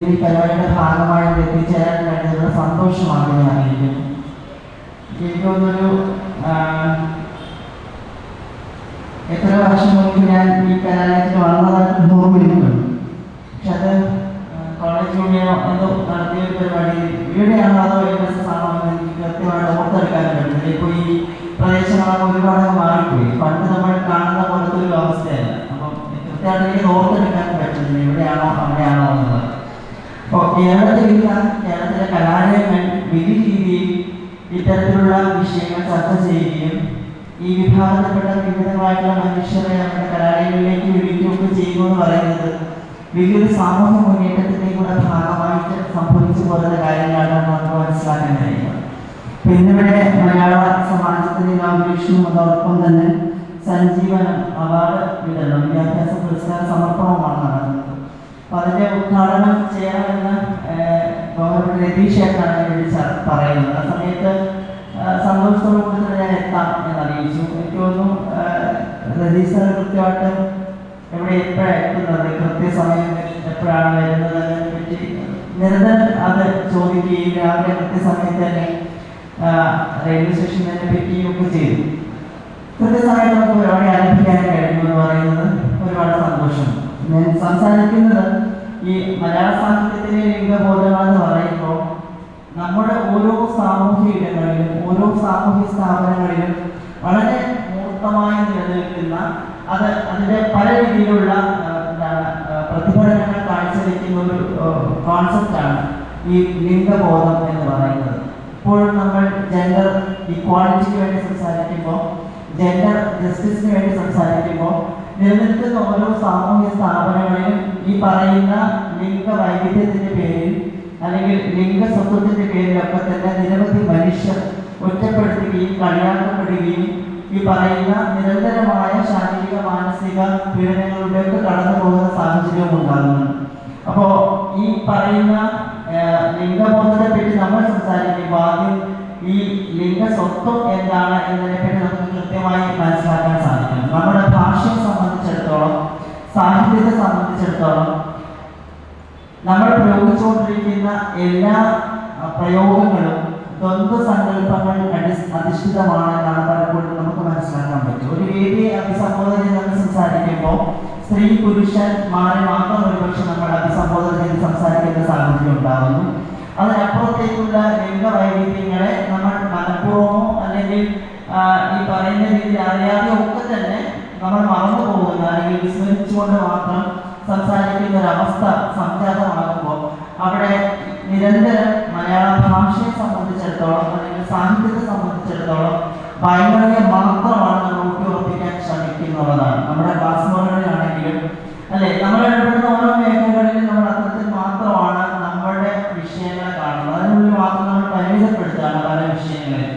ഈ പരിപാടിയുടെ ഭാഗമായി എത്തിച്ചേരാൻ കഴിഞ്ഞത് സന്തോഷമാണ് ഞാൻ അറിയിക്കുന്നു. എനിക്ക് തോന്നുന്നൊരു എത്ര വർഷം മുൻപ് ഞാൻ ഈ കലാലയത്തിൽ വളർന്നതായിട്ട് ഓർമ്മയിട്ടുണ്ട് പക്ഷെ അത് കോളേജ് യൂണിയനോ എന്തോ നടത്തിയ പരിപാടി ഇവിടെയാണോ അതോ എൻ എസ് എസ് ആണോ എന്ന് എനിക്ക് കൃത്യമായിട്ട് ഓർത്തെടുക്കാൻ പറ്റുന്നില്ല ഇപ്പോൾ ഈ പ്രദേശങ്ങളൊക്കെ ഒരുപാട് മാറിപ്പോയി. പണ്ട് നമ്മൾ കാണുന്ന പോലത്തെ ഒരു അവസ്ഥയല്ല. അപ്പം കൃത്യമായിട്ട് എനിക്ക് ഓർത്തെടുക്കാൻ പറ്റുന്നില്ല. ഇവിടെയാണോ അവിടെയാണോ എന്നുള്ളത് അപ്പോൾ കേരളത്തിലില്ല കേരളത്തിലെ കലാലയങ്ങൾ വിധി രീതിയിൽ ഇത്തരത്തിലുള്ള വിഷയങ്ങൾ ചർച്ച ചെയ്യുകയും ഈ വിഭാഗത്തിൽപ്പെട്ട വിവിധമായിട്ടുള്ള മനുഷ്യരെ നമ്മുടെ കലാലയങ്ങളിലേക്ക് വിളിക്കുകയൊക്കെ ചെയ്യുന്നു എന്ന് പറയുന്നത് വലിയൊരു സാമൂഹ്യ മുന്നേറ്റത്തിന്റെ കൂടെ ഭാഗമായിട്ട് സംഭവിച്ചു പോകുന്ന കാര്യങ്ങളാണ് നമുക്ക് മനസ്സിലാക്കാൻ കഴിയുന്നത് അപ്പൊ മലയാള സമാജത്തിന്റെ ഇനാഗുറേഷനും അതോടൊപ്പം തന്നെ സഞ്ജീവനം അവാർഡ് വിതരണം വിദ്യാഭ്യാസ പുരസ്കാര സമർപ്പണവുമാണ് നടന്നത് അതിന്റെ ഉദ്ഘാടനം ചെയ്യണമെന്ന് ഗവൺമെന്റ് രതീഷേട്ടാണ് വിളിച്ച പറയുന്നത്. ആ സമയത്ത് സന്തോഷത്തോടുകൂടി സന്തോഷത്തോടു കൂടി തന്നെ ഞാൻ എത്താം എന്ന് അറിയിച്ചു എനിക്ക് തോന്നുന്നു രതീഷ് സാർ കൃത്യമായിട്ട് എവിടെ എപ്പോഴാണ് എത്തുന്നത്? കൃത്യസമയം എപ്പോഴാണ് വരുന്നത്? പറ്റി നിരന്തരം അത് ചോദിക്കുകയും രാവിലെ കൃത്യസമയത്ത് തന്നെ റെയിൽവേ റെയിൽവേ തന്നെ പിക്കുകയും ഒക്കെ ചെയ്തു. കൃത്യസമയത്ത് നമുക്ക് പരിപാടി ആരംഭിക്കാൻ കഴിഞ്ഞു എന്ന് പറയുന്നത് ഒരുപാട് സന്തോഷം. ഞാൻ സംസാരിക്കുന്നത് ഈ മലയാള സാഹിത്യത്തിലെ ലിംഗബോധമാണെന്ന് പറയുമ്പോൾ നമ്മുടെ ഓരോ സാമൂഹ്യ ഇടങ്ങളിലും ഓരോ സാമൂഹ്യ സ്ഥാപനങ്ങളിലും വളരെ മൂർത്തമായി നിലനിൽക്കുന്ന അത് അതിന്റെ പല രീതിയിലുള്ള പ്രതിഫലനങ്ങൾ കാഴ്ചവെക്കുന്ന ഒരു കോൺസെപ്റ്റാണ് ഈ ലിംഗബോധം എന്ന് പറയുന്നത്. ഇപ്പോൾ നമ്മൾ ജെൻഡർ ഇക്വാളിറ്റിക്ക് വേണ്ടി സംസാരിക്കുമ്പോൾ ജെൻഡർ ജസ്റ്റിസിന് വേണ്ടി സംസാരിക്കുമ്പോൾ നിലനിൽക്കുന്ന ഓരോ സാമൂഹ്യ സ്ഥാപനങ്ങളിലും ഈ പറയുന്ന ലിംഗ വൈവിധ്യത്തിന്റെ പേരിൽ അല്ലെങ്കിൽ ലിംഗ സ്വത്വത്തിന്റെ പേരിലൊക്കെ തന്നെ നിരവധി മനുഷ്യർ ഒറ്റപ്പെടുത്തുകയും കളിയാക്കപ്പെടുകയും ഈ പറയുന്ന നിരന്തരമായ ശാരീരിക മാനസിക പീഡനങ്ങളിലേക്ക് കടന്നു പോകുന്ന സാഹചര്യവും ഉണ്ടാകുന്നുണ്ട് അപ്പോ ഈ പറയുന്ന ലിംഗബോധത്തെ പറ്റി നമ്മൾ സംസാരിക്കുമ്പോൾ ആദ്യം ഈ ലിംഗ സ്വത്വം എന്താണ് എന്നതിനെ പറ്റി നമുക്ക് കൃത്യമായി മനസ്സിലാക്കാൻ സാധിക്കണം. നമ്മുടെ ഭാഷയെ സംബന്ധിച്ചിടത്തോളം സാഹിത്യത്തെ സംബന്ധിച്ചിടത്തോളം നമ്മൾ പ്രയോഗിച്ചുകൊണ്ടിരിക്കുന്ന എല്ലാ പ്രയോഗങ്ങളും ദ്വന്ദ്വ സങ്കല്പങ്ങൾ അടി അധിഷ്ഠിതമാണെന്നാണ് പലപ്പോഴും നമുക്ക് മനസ്സിലാക്കാൻ പറ്റും. ഒരു വേദിയെ അഭിസംബോധന ചെയ്ത് സംസാരിക്കുമ്പോൾ സ്ത്രീ പുരുഷൻ മാറി മാത്രം ഒരുപക്ഷെ നമ്മൾ അഭിസംബോധന ചെയ്ത് സംസാരിക്കുന്ന സാഹചര്യം ഉണ്ടാകുന്നു. അതിനപ്പുറത്തേക്കുള്ള ലിംഗവൈവിധ്യങ്ങളെ നമ്മൾ മനഃപൂർവമോ അല്ലെങ്കിൽ ഈ പറയുന്ന രീതിയിൽ അറിയാതെ ഒക്കെ തന്നെ നമ്മൾ മറന്നു പോകുന്ന അല്ലെങ്കിൽ വിസ്മരിച്ചുകൊണ്ട് മാത്രം സംസാരിക്കുന്ന ഒരു അവസ്ഥ സംജാതമാകുമ്പോൾ അവിടെ നിരന്തരം മലയാള ഭാഷയെ സംബന്ധിച്ചിടത്തോളം അല്ലെങ്കിൽ സാഹിത്യത്തെ സംബന്ധിച്ചിടത്തോളം വൈകല്യം മാത്രമാണ് നമ്മൾ ഊട്ടിയുറപ്പിക്കാൻ ശ്രമിക്കുന്നുള്ളതാണ് നമ്മുടെ ക്ലാസ് മുറികളിലാണെങ്കിലും അല്ലെ? നമ്മൾ ഇടപെടുന്ന ഓരോ മേഖലകളിലും നമ്മൾ അത്തരത്തിൽ മാത്രമാണ് നമ്മളുടെ വിഷയങ്ങളെ കാണുന്നത് അതിനുള്ളിൽ മാത്രം നമ്മൾ പരിമിതപ്പെടുത്തുകയാണ് പല വിഷയങ്ങളിൽ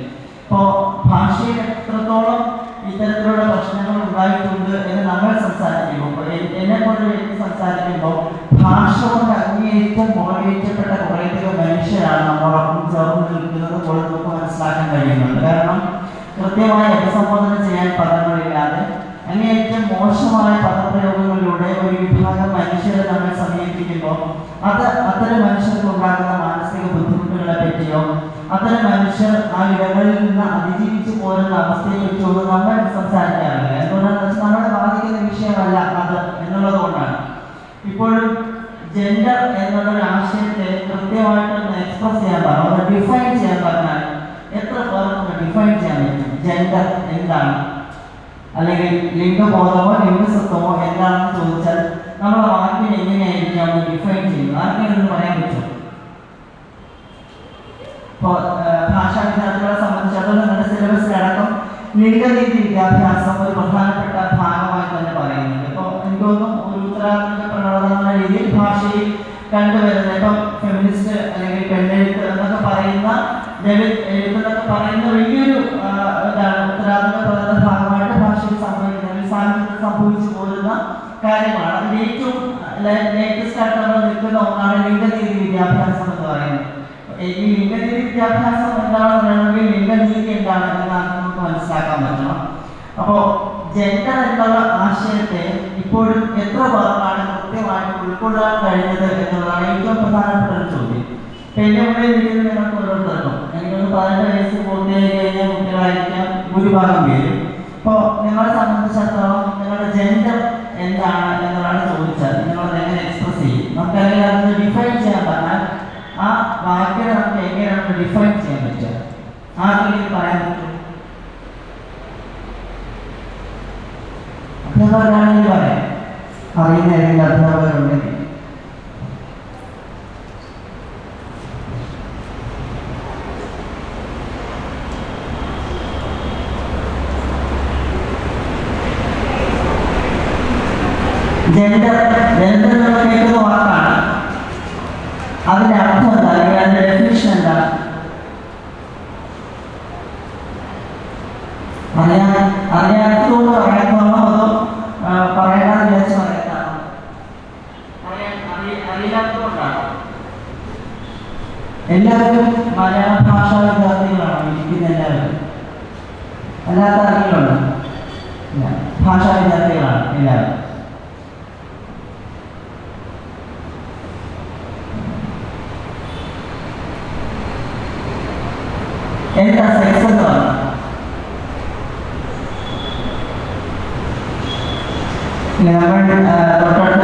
ഇപ്പോൾ ഭാഷയിൽ എത്രത്തോളം ഇത്തരത്തിലുള്ള പ്രശ്നങ്ങൾ ഉണ്ടായിട്ടുണ്ട് എന്ന് നമ്മൾ സംസാരിക്കുമ്പോൾ എന്നെ പോലെ വ്യക്തി സംസാരിക്കുമ്പോൾ ഭാഷ കൊണ്ട് അങ്ങേയറ്റം മുകളിലേറ്റപ്പെട്ട കുറേയധികം മനുഷ്യരാണ് നമ്മോടൊപ്പം ചേർന്ന് നിൽക്കുന്നത് പോലെ നമുക്ക് മനസ്സിലാക്കാൻ കഴിയുന്നുണ്ട്. കാരണം കൃത്യമായി അഭിസംബോധന ചെയ്യാൻ പദങ്ങളില്ലാതെ അങ്ങേയറ്റം മോശമായ പദപ്രയോഗങ്ങളിലൂടെ ഒരു വിഭാഗം മനുഷ്യരെ നമ്മൾ സമീപിക്കുമ്പോൾ അത് അത്തരം മനുഷ്യർക്ക് ഉണ്ടാകുന്ന മാനസിക ബുദ്ധിമുട്ടുകളെ പറ്റിയോ അത്തരം മനുഷ്യർ ആ ഇടങ്ങളിൽ നിന്ന് അതിജീവിച്ചു പോരുന്ന അവസ്ഥയെ പറ്റിയോ ഒന്നും നമ്മൾ സംസാരിക്കാറില്ല. എന്തുകൊണ്ടാണെന്ന് വെച്ചാൽ നമ്മളെ ബാധിക്കുന്ന വിഷയമല്ല അത് എന്നുള്ളതുകൊണ്ടാണ് ഇപ്പോഴും ജെൻഡർ എന്നുള്ള ഒരു ആശയത്തെ കൃത്യമായിട്ടൊന്ന് എക്സ്പ്രസ് ചെയ്യാൻ പറഞ്ഞു ഡിഫൈൻ ചെയ്യാൻ പറഞ്ഞാൽ എത്ര പേർക്ക് ഡിഫൈൻ ചെയ്യാൻ പറ്റും. ജെൻഡർ എന്താണ്? അല്ലെങ്കിൽ ലിംഗബോധമോ ലിംഗസത്വമോ എന്താണെന്ന് ചോദിച്ചാൽ നമ്മുടെ വാക്കിനെ എങ്ങനെയായിരിക്കാം ഡിഫൈൻ ചെയ്യുന്നത്. ആർക്കെങ്കിലും പറയാൻ പറ്റുമോ? ഇപ്പോൾ ഭാഷാ വിദ്യാർത്ഥികളെ സംബന്ധിച്ചിടത്തോളം നമ്മുടെ സിലബസിലടക്കം ലിംഗനീതി വിദ്യാഭ്യാസം ഒരു പ്രധാനപ്പെട്ട ഭാഗമായി തന്നെ പറയുന്നുണ്ട്. ഇപ്പോൾ എനിക്ക് ഒരു ഉത്തരാധുനിക പ്രകടനം രീതിയിൽ ഭാഷയിൽ കണ്ടുവരുന്ന ഇപ്പം ഫെമിനിസ്റ്റ് അല്ലെങ്കിൽ പെണ്ണെഴുത്ത് എന്നൊക്കെ പറയുന്ന ദളിത് പറയുന്ന വലിയൊരു ഉത്തരാധുനിക പ്രകടന ഭാഗമായിട്ട് ഭാഷയിൽ സംഭവിക്കുന്ന സാഹിത്യത്തിൽ സംഭവിച്ചു പോരുന്ന കാര്യമാണ്. അതിൽ ഏറ്റവും ലേറ്റസ്റ്റ് ആയിട്ട് നമ്മൾ നിൽക്കുന്ന ഒന്നാണ് ലിംഗനീതി വിദ്യാഭ്യാസം എന്ന് പറയുന്നത്. ഈ ലിംഗനീതി വിദ്യാഭ്യാസം എന്താണെന്ന് പറയണമെങ്കിൽ ലിംഗനീതി എന്താണ് എന്നാണ് നമുക്ക് മനസ്സിലാക്കാൻ പറ്റണം. അപ്പോൾ ജെൻഡർ എന്നുള്ള ആശയത്തെ ഇപ്പോഴും എത്ര പേർക്കാണ് കൃത്യമായിട്ട് ഉൾക്കൊള്ളാൻ കഴിഞ്ഞത് എന്നുള്ളതാണ് ഏറ്റവും പ്രധാനപ്പെട്ട ഒരു ചോദ്യം. എന്റെ മുന്നിൽ നിങ്ങൾക്ക് പതിനെട്ട് വയസ്സ് പൂർത്തിയായി കഴിഞ്ഞ കുട്ടികളായിരിക്കാം. ഭൂരിഭാഗം പേരും. ഇപ്പോൾ നിങ്ങളെ സംബന്ധിച്ചിടത്തോളം നിങ്ങളുടെ ജെൻഡർ എന്താണ് എന്നതാണ് ചോദിച്ചത്. നിങ്ങളത് എങ്ങനെ എക്സ്പ്രസ് ചെയ്യും? നമുക്കറിയാം അത് ഡിഫൈൻ ചെയ്യാൻ പറഞ്ഞാൽ ആ വാക്കിനെ നമുക്ക് എങ്ങനെയാണ് ഡിഫൈൻ ചെയ്യാൻ പറ്റുക? ആർക്കെങ്കിലും പറയാൻ പറ്റും അധ്യാപകരാണെങ്കിൽ പറയാം. അറിയുന്ന ഏതെങ്കിലും അധ്യാപകരുണ്ടെങ്കിൽ ജെൻഡർ ജെൻഡർ എന്ന് കേൾക്കുന്ന വാക്കാണ് അതിന്റെ അർത്ഥം എന്താ അല്ലെങ്കിൽ അതിന്റെ ഡെഫിനിഷൻ എന്താ അറിയാൻ അറിയാത്തതുകൊണ്ട് പറയാത്തതാണോ അതോ ആ, പറയണമെന്ന് വിചാരിച്ച് പറയത്താണോ അറിയാൻ അറി- അറിയാത്തതുകൊണ്ടാണോ എല്ലാവരും മലയാള ഭാഷാ വിദ്യാർത്ഥികളാണ് ഇരിക്കുന്ന എല്ലാവരും അല്ലാത്ത ആരെങ്കിലുണ്ടോ ഇല്ല ഭാഷാ വിദ്യാർത്ഥികളാണ് എല്ലാവരും എന്താ സെക്സ് എന്ന് പറഞ്ഞാൽ ഇല്ല, നമ്മൾ ആ, തൊട്ടടുത്ത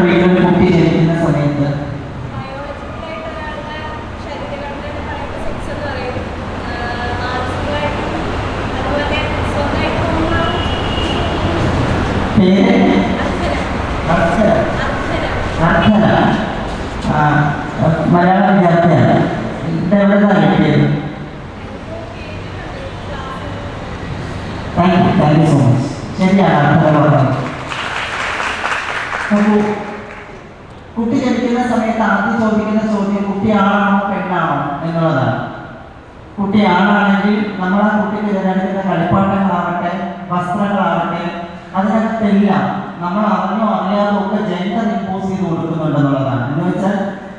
അതിനകത്തെല്ലാം നമ്മൾ അറിഞ്ഞോ അറിയാതോ ഒക്കെ ജെൻഡർ ഇമ്പോസ് ചെയ്ത് കൊടുക്കുന്നുണ്ടെന്നുള്ളതാണ്. എന്ന് വെച്ചാൽ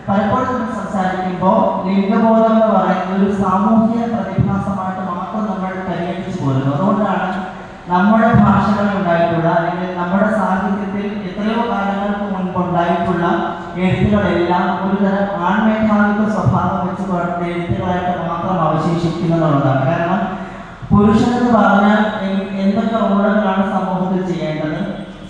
പലപ്പോഴും നമ്മൾ സംസാരിക്കുമ്പോൾ ലിംഗബോധം എന്ന് പറയുന്നത് ഒരു സാമൂഹ്യ പ്രതിഭാസമായിട്ട് മാത്രം നമ്മൾ പരിഗണിച്ചു പോരുന്നു. അതുകൊണ്ടാണ് നമ്മുടെ ഭാഷകളിൽ ഉണ്ടായിട്ടുള്ള അല്ലെങ്കിൽ നമ്മുടെ സാഹിത്യത്തിൽ എത്രയോ കാലങ്ങൾക്ക് മുൻപ് ഉണ്ടായിട്ടുള്ള എഴുത്തുകളെല്ലാം ഒരുതരം ആൺമേധാവിത്വ സ്വഭാവം വെച്ച് എഴുത്തുകളായിട്ട് മാത്രം അവശേഷിക്കുന്നുള്ളതാണ് കാരണം പുരുഷൻ എന്ന് പറഞ്ഞാൽ എന്തൊക്കെ റോളുകളാണ് സമൂഹത്തിൽ ചെയ്യേണ്ടത്?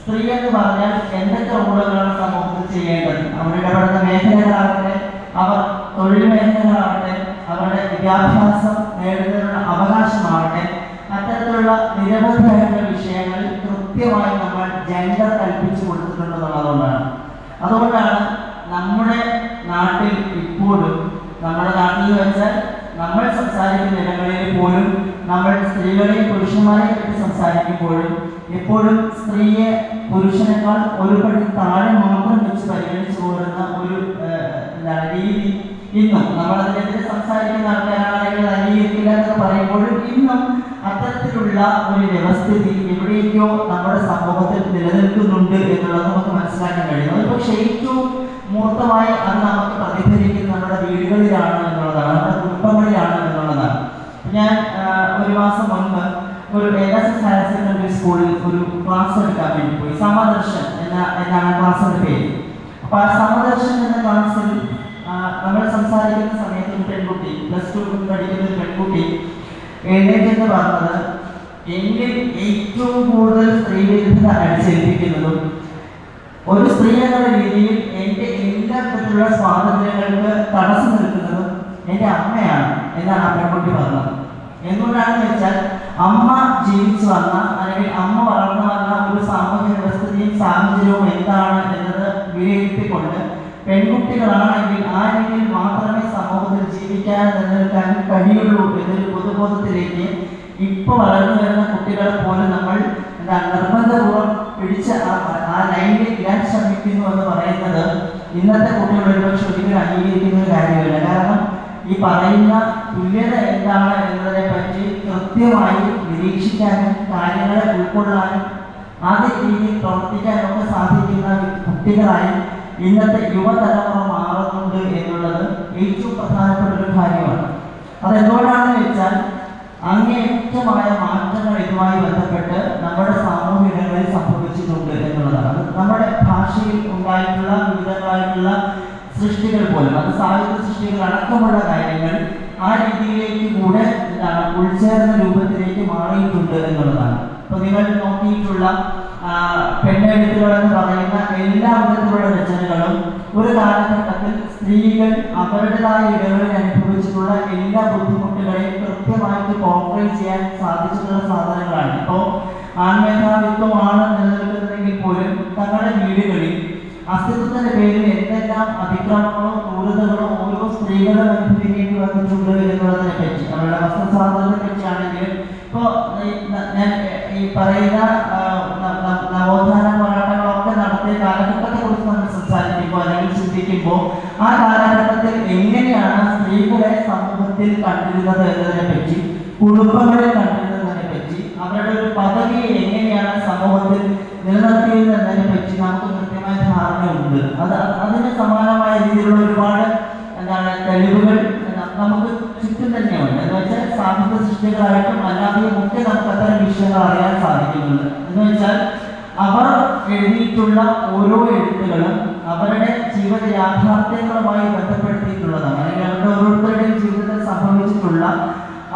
സ്ത്രീ എന്ന് പറഞ്ഞാൽ എന്തൊക്കെ റോളുകളാണ് സമൂഹത്തിൽ ചെയ്യേണ്ടത്? അവർ ഇടപെടുന്ന മേഖലകളാകട്ടെ അവർ തൊഴിൽ മേഖലകളാകട്ടെ അവരുടെ വിദ്യാഭ്യാസം നേടുന്നതിനുള്ള അവകാശമാകട്ടെ അത്തരത്തിലുള്ള നിരവധിയായിട്ടുള്ള വിഷയങ്ങളിൽ കൃത്യമായി നമ്മൾ ജെൻഡർ കൽപ്പിച്ചു കൊടുത്തിട്ടുണ്ടെന്നുള്ളതുകൊണ്ടാണ്. അതുകൊണ്ടാണ് നമ്മുടെ നാട്ടിൽ ഇപ്പോഴും നമ്മുടെ നാട്ടിൽ വെച്ചാൽ നമ്മൾ സംസാരിക്കുന്ന ഇടങ്ങളിൽ പോലും നമ്മൾ സ്ത്രീകളെയും പുരുഷന്മാരെയും പറ്റി സംസാരിക്കുമ്പോഴും എപ്പോഴും സ്ത്രീയെ പുരുഷനേക്കാൾ ഒരു പടി താഴെ മാത്രം വെച്ച് പരിഗണിച്ചു ഒരു എന്താണ് രീതി ഇന്നും നമ്മൾ അതിനെതിരെ സംസാരിക്കുന്ന ആൾക്കാരാണെങ്കിൽ അംഗീകരിക്കില്ല എന്ന് പറയുമ്പോഴും ഇന്നും അത്തരത്തിലുള്ള ഒരു വ്യവസ്ഥിതി എവിടെയൊക്കെയോ നമ്മുടെ സമൂഹത്തിൽ നിലനിൽക്കുന്നുണ്ട് എന്നുള്ളത് നമുക്ക് മനസ്സിലാക്കാൻ കഴിയും അത് പക്ഷേ ഏറ്റവും മൂർത്തമായി അത് നമുക്ക് പ്രതിഫലിക്കുന്നത് നമ്മുടെ വീടുകളിലാണ് എന്നുള്ളതാണ് നമ്മുടെ കുടുംബങ്ങളിലാണ് എന്നുള്ളതാണ്. ഞാൻ മാസം മുൻപ് ഒരു എസ് ഹയർ സെക്കൻഡറി സ്കൂളിൽ ഒരു ക്ലാസ് എടുക്കാൻ വേണ്ടി പോയി. സമദർശൻ എന്ന എന്നാണ് ക്ലാസ്സിന്റെ പേര്. അപ്പൊ ആ സമദർശൻ എന്ന ക്ലാസ്സിൽ നമ്മൾ സംസാരിക്കുന്ന സമയത്ത് ഒരു പെൺകുട്ടി പ്ലസ് ടു പഠിക്കുന്ന ഒരു പെൺകുട്ടി എഴുന്നേറ്റെന്ന് പറഞ്ഞത് എന്നിൽ ഏറ്റവും കൂടുതൽ സ്ത്രീവിരുദ്ധത അടിച്ചേൽപ്പിക്കുന്നതും ഒരു സ്ത്രീ എന്നുള്ള രീതിയിൽ എന്റെ എല്ലാ തരത്തിലുള്ള സ്വാതന്ത്ര്യങ്ങൾക്ക് തടസ്സം നിൽക്കുന്നതും എന്റെ അമ്മയാണ് എന്നാണ് ആ പെൺകുട്ടി പറഞ്ഞത്. എന്തുകൊണ്ടാണെന്ന് വെച്ചാൽ അമ്മ ജീവിച്ചു വന്ന അല്ലെങ്കിൽ അമ്മ വളർന്നു വന്ന ഒരു സാമൂഹ്യ വ്യവസ്ഥയും സാഹചര്യവും എന്താണ് എന്നത് വിലയിരുത്തിക്കൊണ്ട് പെൺകുട്ടികളാണെങ്കിൽ ആ രീതിയിൽ മാത്രമേ സമൂഹത്തിൽ ജീവിക്കാൻ നിലനിൽക്കാൻ കഴിയുള്ളൂ എന്നൊരു പൊതുബോധത്തിലേക്ക് ഇപ്പൊ വളർന്നു വരുന്ന കുട്ടികളെ പോലെ നമ്മൾ എന്താ നിർബന്ധപൂർവം പിടിച്ച ആ ആ ലൈനിൽ ഇടാൻ ശ്രമിക്കുന്നു എന്ന് പറയുന്നത് ഇന്നത്തെ കുട്ടികൾ ഒരുപക്ഷെ ഒരിക്കലും അംഗീകരിക്കുന്ന ഒരു കാര്യമില്ല. കാരണം ഈ പറയുന്ന തുല്യത എന്താണ് എന്നതിനെ പറ്റി കൃത്യമായി നിരീക്ഷിക്കാനും കാര്യങ്ങളെ ഉൾക്കൊള്ളാനും അതേ രീതിയിൽ പ്രവർത്തിക്കാനും ഒക്കെ സാധിക്കുന്ന കുട്ടികളായി ഇന്നത്തെ യുവതലമുറ മാറുന്നുണ്ട് എന്നുള്ളത് ഏറ്റവും പ്രധാനപ്പെട്ട ഒരു കാര്യമാണ്. അതെന്തുകൊണ്ടാണെന്ന് വെച്ചാൽ അങ്ങേയറ്റമായ മാറ്റങ്ങൾ ഇതുമായി ബന്ധപ്പെട്ട് നമ്മുടെ സാമൂഹ്യ ഇടങ്ങളിൽ സംഭവിച്ചിട്ടുണ്ട് എന്നുള്ളതാണ്. നമ്മുടെ ഭാഷയിൽ ഉണ്ടായിട്ടുള്ള വിവിധങ്ങളായിട്ടുള്ള സൃഷ്ടികൾ പോലും അത് സാഹിത്യ സൃഷ്ടികൾ അടക്കമുള്ള കാര്യങ്ങൾ ആ രീതിയിലേക്ക് കൂടെ എന്താണ് ഉൾച്ചേർന്ന രൂപത്തിലേക്ക് മാറിയിട്ടുണ്ട് എന്നുള്ളതാണ്. ഇപ്പൊ നിങ്ങൾ നോക്കിയിട്ടുള്ള പെണ്ണെഴുത്തുകൾ എന്ന് പറയുന്ന എല്ലാ വിധത്തിലുള്ള രചനകളും ഒരു കാലഘട്ടത്തിൽ സ്ത്രീകൾ അവരുടേതായ ഇടങ്ങളിൽ അനുഭവിച്ചിട്ടുള്ള എല്ലാ ബുദ്ധിമുട്ടുകളെയും കൃത്യമായിട്ട് കോൺക്രീറ്റ് ചെയ്യാൻ സാധിച്ചിട്ടുള്ള സാധനങ്ങളാണ്. ഇപ്പോൾ ആൺമേധാവിത്വമാണ് നിലനിൽക്കുന്നതെങ്കിൽ പോലും തങ്ങളുടെ വീടുകളിൽ അസ്തിത്വത്തിന്റെ പേരിൽ എന്തെല്ലാം അതിക്രമങ്ങളോ ക്രൂരതകളോ ഓരോ സ്ത്രീകളും അനുഭവിക്കേണ്ടി വന്നിട്ടുണ്ട് എന്നുള്ളതിനെ പറ്റി അവരുടെ വസ്ത്രസ്വാതന്ത്ര്യത്തെ പറ്റിയാണെങ്കിലും ഇപ്പോ ഞാൻ ഈ പറയുന്ന നവോത്ഥാന പോരാട്ടങ്ങളൊക്കെ നടത്തിയ കാലഘട്ടത്തെ കുറിച്ച് നമ്മൾ സംസാരിക്കുമ്പോൾ അല്ലെങ്കിൽ ചിന്തിക്കുമ്പോൾ ആ കാലഘട്ടത്തിൽ എങ്ങനെയാണ് സ്ത്രീകളെ സമൂഹത്തിൽ കണ്ടിരുന്നത് എന്നതിനെ പറ്റി കുടുംബങ്ങളിൽ കണ്ടിരുന്നതിനെ പറ്റി അവരുടെ ഒരു പദവിയെ എങ്ങനെയാണ് സമൂഹത്തിൽ നിലനിർത്തിയത് എന്നതിനെ പറ്റി നമുക്ക് കൃത്യമായ ധാരണയുണ്ട് അത് അതിന് സമാനമായ രീതിയിലുള്ള ഒരുപാട് എന്താണ് തെളിവുകൾ ന- നമുക്ക് ചുറ്റും തന്നെയുണ്ട് എന്ന് വെച്ചാൽ സാഹിത്യ സൃഷ്ടികളായിട്ടും അല്ലാതെയും ഒക്കെ നമുക്ക് വിഷയങ്ങൾ അറിയാൻ സാധിക്കുന്നുണ്ട്. എന്ന് വെച്ചാൽ അവർ എഴുതിയിട്ടുള്ള ഓരോ എഴുത്തുകളും അവരുടെ ജീവിത യാഥാർത്ഥ്യങ്ങളുമായി ബന്ധപ്പെടുത്തിയിട്ടുള്ളതാണ്. അല്ലെങ്കിൽ അവരുടെ ഓരോരുത്തരുടെയും ജീവിതത്തിൽ സംഭവിച്ചിട്ടുള്ള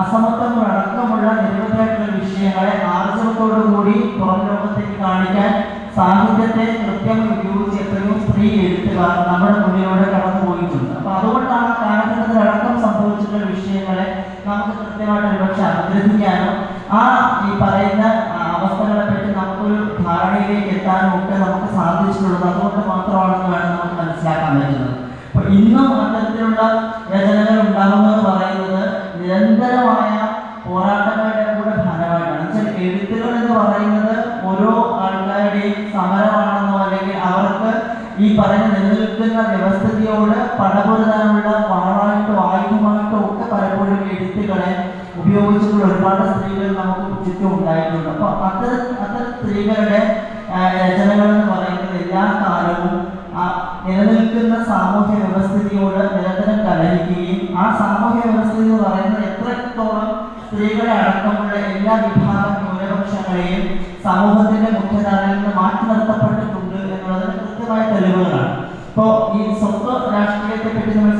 അസമത്വങ്ങൾ അടക്കമുള്ള നിരവധിയായിട്ടുള്ള വിഷയങ്ങളെ ആർജവത്തോടു കൂടി പുറം ലോകത്തേക്ക് കാണിക്കാൻ സാഹിത്യത്തെ കൃത്യമായി ഉപയോഗിച്ച് എത്രയും സ്ത്രീ എഴുത്തുകാർ നമ്മുടെ മുന്നിലൂടെ കടന്നു പോയിട്ടുണ്ട്. അപ്പൊ അതുകൊണ്ടാണ് കാലഘട്ടത്തിൽ അടക്കം സംഭവിച്ചിട്ടുള്ള വിഷയങ്ങളെ നമുക്ക് കൃത്യമായിട്ട് ഒരുപക്ഷെ അവതരിപ്പിക്കാനോ ആ ഈ പറയുന്ന ആ, അവസ്ഥകളെ പറ്റി നമുക്കൊരു ധാരണയിലേക്ക് എത്താനൊക്കെ നമുക്ക് സാധിച്ചിട്ടുള്ളത് അതുകൊണ്ട് മാത്രമാണെന്ന് വേണം നമുക്ക് മനസ്സിലാക്കാൻ പറ്റുന്നത്. അപ്പൊ ഇന്നും അത്തരത്തിലുള്ള രചനകൾ ഉണ്ടാകുമെന്ന് പറയുന്നത് നിരന്തരമായ പോരാട്ടങ്ങളുടെ കൂടെ ഫലമായിട്ടാണ്. എന്നുവെച്ചാൽ എഴുത്തുകൾ എന്ന് പറയുന്നത് ഓരോ ആൾക്കാരുടെയും സമരമാണെന്നോ അല്ലെങ്കിൽ അവർക്ക് ഈ പറയുന്ന നിലനിൽക്കുന്ന വ്യവസ്ഥിതിയോട് പടപൊരുതാനുള്ള വാളായിട്ടോ ആയുധമായിട്ടോ ഒക്കെ പലപ്പോഴും എഴുത്തുകളെ ഉപയോഗിച്ചിട്ടുള്ള ഒരുപാട് സ്ത്രീകൾ നമുക്ക് ചുറ്റും ഉണ്ടായിട്ടുണ്ട്. അപ്പൊ അത്തരം അത്തരം സ്ത്രീകളുടെ രചനകൾ എന്ന് പറയുന്നത് എല്ലാ കാലവും ആ നിലനിൽക്കുന്ന സാമൂഹ്യ വ്യവസ്ഥിതിയോട് നിരന്തരം കലഹിക്കുകയും ആ സാമൂഹ്യ വ്യവസ്ഥിതി എന്ന് പറയുന്നത് എത്രത്തോളം സ്ത്രീകളെ അടക്കമുള്ള എല്ലാ വിഭാഗം ന്യൂനപക്ഷങ്ങളെയും സമൂഹത്തിന്റെ മുഖ്യധാരയിൽ നിന്ന് മാറ്റി നിർത്തപ്പെട്ടിട്ടുണ്ട് എന്നുള്ളതിന് കൃത്യമായ തെളിവുകളാണ്. ഇപ്പോ ഈ സ്വത്വ രാഷ്ട്രീയത്തെ പറ്റി നമ്മൾ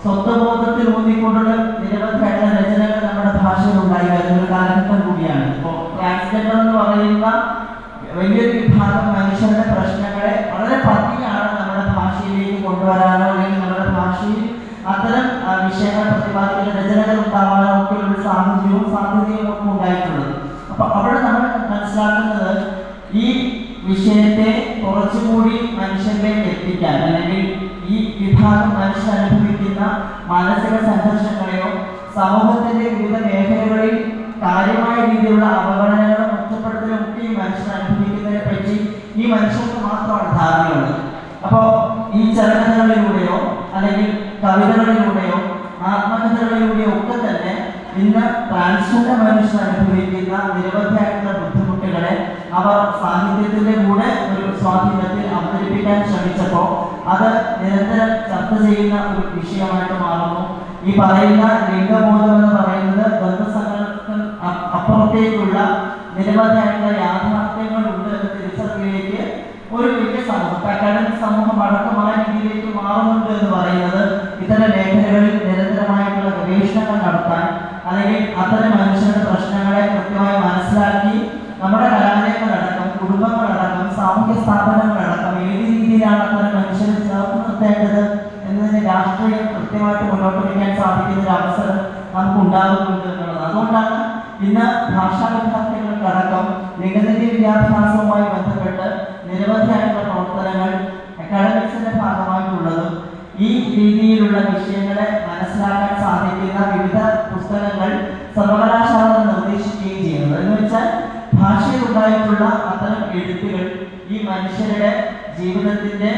സംസാരിക്കുമ്പോൾ സ്വത്വബോധത്തിൽ ഊന്നിക്കൊണ്ടുള്ള നിരവധിയായിട്ടുള്ള രചനകൾ നമ്മുടെ ഭാഷയിൽ ഉണ്ടായി വരുന്ന കാലഘട്ടം കൂടിയാണ്. ഇപ്പോൾ ട്രാൻസ്ജെൻഡർ എന്ന് പറയുന്ന വലിയൊരു വിഭാഗം മനുഷ്യരുടെ പ്രശ്നങ്ങളെ വളരെ പതിയാണ് നമ്മുടെ ഭാഷയിലേക്ക് കൊണ്ടുവരാനോ അല്ലെങ്കിൽ നമ്മുടെ ഭാഷയിൽ അത്തരം വിഷയങ്ങൾ പ്രതിപാദിക്കുന്ന രചനകൾ ഉണ്ടാവാനോ ഒക്കെ ഒരു സാഹചര്യവും സാധ്യതയും ഒക്കെ ഉണ്ടായിട്ടുള്ളത്. അപ്പൊ അവിടെ നമ്മൾ മനസ്സിലാക്കുന്നത് ഈ വിഷയത്തെ കുറച്ചുകൂടി മനുഷ്യരിലേക്ക് എത്തിക്കാൻ അല്ലെങ്കിൽ ഈ വിഭാഗം മനുഷ്യർ മാനസിക സംഘർഷങ്ങളെയോ സമൂഹത്തിന്റെ വിവിധ മേഖലകളിൽ കാര്യമായ രീതിയിലുള്ള അപകടങ്ങളും ഒറ്റപ്പെടുത്തലും ഒക്കെ ഈ മനുഷ്യൻ അനുഭവിക്കുന്നതിനെ പറ്റി ഈ മനുഷ്യർക്ക് മാത്രമാണ് ധാരണയുള്ളത്. അപ്പോൾ ഈ ചലനങ്ങളിലൂടെയോ അല്ലെങ്കിൽ കവിതകളിലൂടെയോ ആത്മകഥകളിലൂടെയോ ഒക്കെ തന്നെ ഇന്ന് ട്രാൻസ്ജെൻഡർ മനുഷ്യർ അനുഭവിക്കുന്ന നിരവധിയായിട്ടുള്ള ബുദ്ധിമുട്ടുകളെ അവർ സാഹിത്യത്തിന്റെ കൂടെ സ്വാധീനത്തിൽ അവതരിപ്പിക്കാൻ ശ്രമിച്ചപ്പോൾ അത് നിരന്തരം ചർച്ച ചെയ്യുന്ന ഒരു വിഷയമായിട്ട് മാറുന്നു. ഈ പറയുന്ന ലിംഗബോധം എന്ന് പറയുന്നത് ബന്ധസംഘടന അപ്പുറത്തേക്കുള്ള നിരവധിയായിട്ടുള്ള യാഥാർത്ഥ്യങ്ങളുണ്ട് എന്ന തിരിച്ചറിവിലേക്ക് ഒരു വലിയ സമൂഹം അക്കാഡമിക് സമൂഹം അടക്കമായ രീതിയിലേക്ക് മാറുന്നുണ്ട് എന്ന് പറയുന്നത് ഇത്തരം മേഖലകളിൽ നിരന്തരമായിട്ടുള്ള ഗവേഷണങ്ങൾ നടത്താൻ അല്ലെങ്കിൽ അത്തരം മനുഷ്യരുടെ പ്രശ്നങ്ങളെ കൃത്യമായി മനസ്സിലാക്കി നമ്മുടെ കലാലയങ്ങളടക്കം കുടുംബങ്ങളടക്കം സാമൂഹ്യ സ്ഥാപനങ്ങളടക്കം ഏത് രീതിയിലാണ് അത്തരം മനുഷ്യരെ ചേർത്ത് നിർത്തേണ്ടത് എന്നതിന് രാഷ്ട്രീയം കൃത്യമായിട്ട് മുന്നോട്ട് വയ്ക്കാൻ സാധിക്കുന്ന ഒരു അവസരം നമുക്ക് ഉണ്ടാകുന്നുണ്ട് എന്നുള്ളത്. അതുകൊണ്ടാണ് ഇന്ന് ഭാഷാ വിദ്യാർത്ഥികൾക്കടക്കം ലിംഗനിധി വിദ്യാഭ്യാസവുമായി ബന്ധപ്പെട്ട് നിരവധിയായിട്ടുള്ള പ്രവർത്തനങ്ങൾ അക്കാഡമിക്സിന്റെ ഭാഗമായിട്ടുള്ളതും ഈ രീതിയിലുള്ള വിഷയങ്ങളെ മനസ്സിലാക്കാൻ സാധിക്കുന്ന വിവിധ പുസ്തകങ്ങൾ സർവകലാശാല നിർദ്ദേശിക്കുകയും ചെയ്യുന്നത്. എന്ന് വെച്ചാൽ ഭാഷയിൽ ഉണ്ടായിട്ടുള്ള അത്തരം എഴുത്തുകൾ ഈ മനുഷ്യരുടെ ജീവിതത്തിന്റെ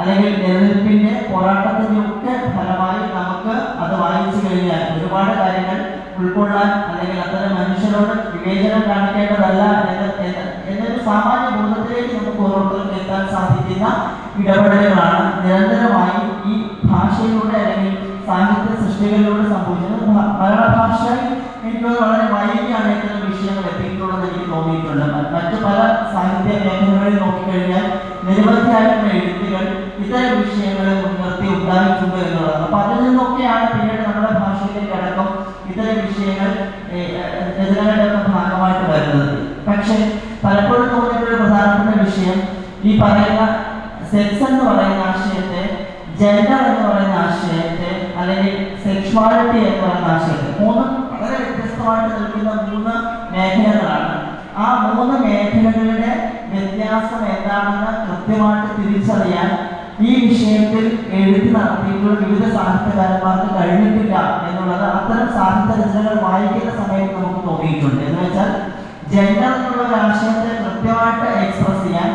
അല്ലെങ്കിൽ നിലനിൽപ്പിന്റെ പോരാട്ടത്തിന്റെ ഒക്കെ ഫലമായി നമുക്ക് അത് വായിച്ചു കഴിഞ്ഞാൽ ഒരുപാട് കാര്യങ്ങൾ ഉൾക്കൊള്ളാൻ അല്ലെങ്കിൽ അത്തരം മനുഷ്യരോട് വിവേചനം കാണിക്കേണ്ടതല്ല എന്ന് എന്ന് എന്നൊരു സാമാന്യ ബോധത്തിലേക്ക് നമുക്ക് ഓരോരുത്തർക്കും എത്താൻ സാധിക്കുന്ന ഇടപെടലുകളാണ് നിരന്തരമായി ഈ ഭാഷയിലൂടെ അല്ലെങ്കിൽ സാഹിത്യ സൃഷ്ടികളിലൂടെ സംഭവിക്കുന്നത്. മലയാള ഭാഷ എനിക്ക് വളരെ വൈകിയാണ് ഇത്തരം വിഷയങ്ങൾ എത്തിയിട്ടുള്ളത് എനിക്ക് തോന്നിയിട്ടുണ്ട്. മറ്റു പല സാഹിത്യ മേഖലകളിൽ നോക്കിക്കഴിഞ്ഞാൽ നിരവധിയായിട്ടുള്ള എഴുത്തുകൾ ഇത്തരം വിഷയങ്ങളെ മുൻനിർത്തി ഉണ്ടായിട്ടുണ്ട് എന്നുള്ളതാണ്. അപ്പൊ അതിൽ നിന്നൊക്കെയാണ് പിന്നീട് നമ്മുടെ ഭാഷയിലേക്ക് അടക്കം ഇത്തരം വിഷയങ്ങൾ ഏഹ്, ഏഹ്, രചനകളുടെ ഭാഗമായിട്ട് വരുന്നത്. പക്ഷെ പലപ്പോഴും തോന്നിയിട്ടുള്ള പ്രധാനപ്പെട്ട വിഷയം ഈ പറയുന്ന സെക്സ് എന്ന് പറയുന്ന ആശയത്തെ ജെൻഡർ എന്ന് പറയുന്ന ആശയത്തെ അല്ലെങ്കിൽ സെക്ഷുവാലിറ്റി എന്ന് പറയുന്ന ആശയത്തെ മൂന്ന് വ്യത്യസ്തമായിട്ട് നിൽക്കുന്ന മൂന്ന് മേഖലകളാണ്. ആ മൂന്ന് മേഖലകളുടെ വ്യത്യാസം എന്താണെന്ന് കൃത്യമായിട്ട് തിരിച്ചറിയാൻ ഈ വിഷയത്തിൽ എഴുതി നടത്തിയിട്ടുള്ള വിവിധ സാഹിത്യകാരന്മാർക്ക് കഴിഞ്ഞിട്ടില്ല എന്നുള്ളത് അത്തരം സാഹിത്യ രചനകൾ വായിക്കുന്ന സമയത്ത് നമുക്ക് തോന്നിയിട്ടുണ്ട്. എന്ന് വെച്ചാൽ ജെൻഡർ എന്നുള്ള ഒരു ആശയത്തെ കൃത്യമായിട്ട് എക്സ്പ്രസ് ചെയ്യാൻ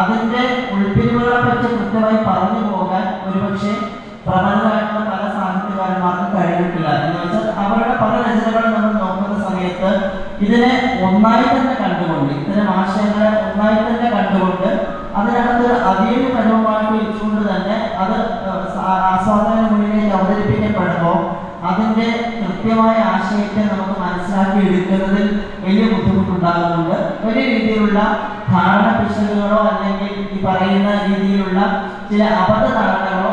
അതിന്റെ ഉൾപ്പിരിവുകളെ പറ്റി കൃത്യമായി പറഞ്ഞു പോകാൻ ഒരുപക്ഷെ പ്രബലമായിട്ടുള്ള പല സാഹിത്യകാരന്മാർക്കും കഴിഞ്ഞിട്ടില്ല എന്ന് വെച്ചാൽ അവരുടെ പല രചനകളും നമ്മൾ നോക്കുന്ന സമയത്ത് ഇതിനെ ഒന്നായി തന്നെ കണ്ടുകൊണ്ട് ഇത്തരം ആശയങ്ങളെ ഒന്നായി തന്നെ കണ്ടുകൊണ്ട് അതിനകത്ത് അതീവ പരവുമായിട്ട് വെച്ചുകൊണ്ട് തന്നെ അത് ആസ്വാദന മുന്നിലേക്ക് അവതരിപ്പിക്കപ്പെടുമ്പോൾ അതിന്റെ കൃത്യമായ ആശയത്തെ നമുക്ക് മനസ്സിലാക്കി എടുക്കുന്നതിൽ വലിയ ബുദ്ധിമുട്ടുണ്ടാകുന്നുണ്ട്. വലിയ രീതിയിലുള്ള ധാരണ പിശകുകളോ അല്ലെങ്കിൽ ഈ പറയുന്ന രീതിയിലുള്ള ചില ബന്ധപ്പെട്ട് നമ്മൾ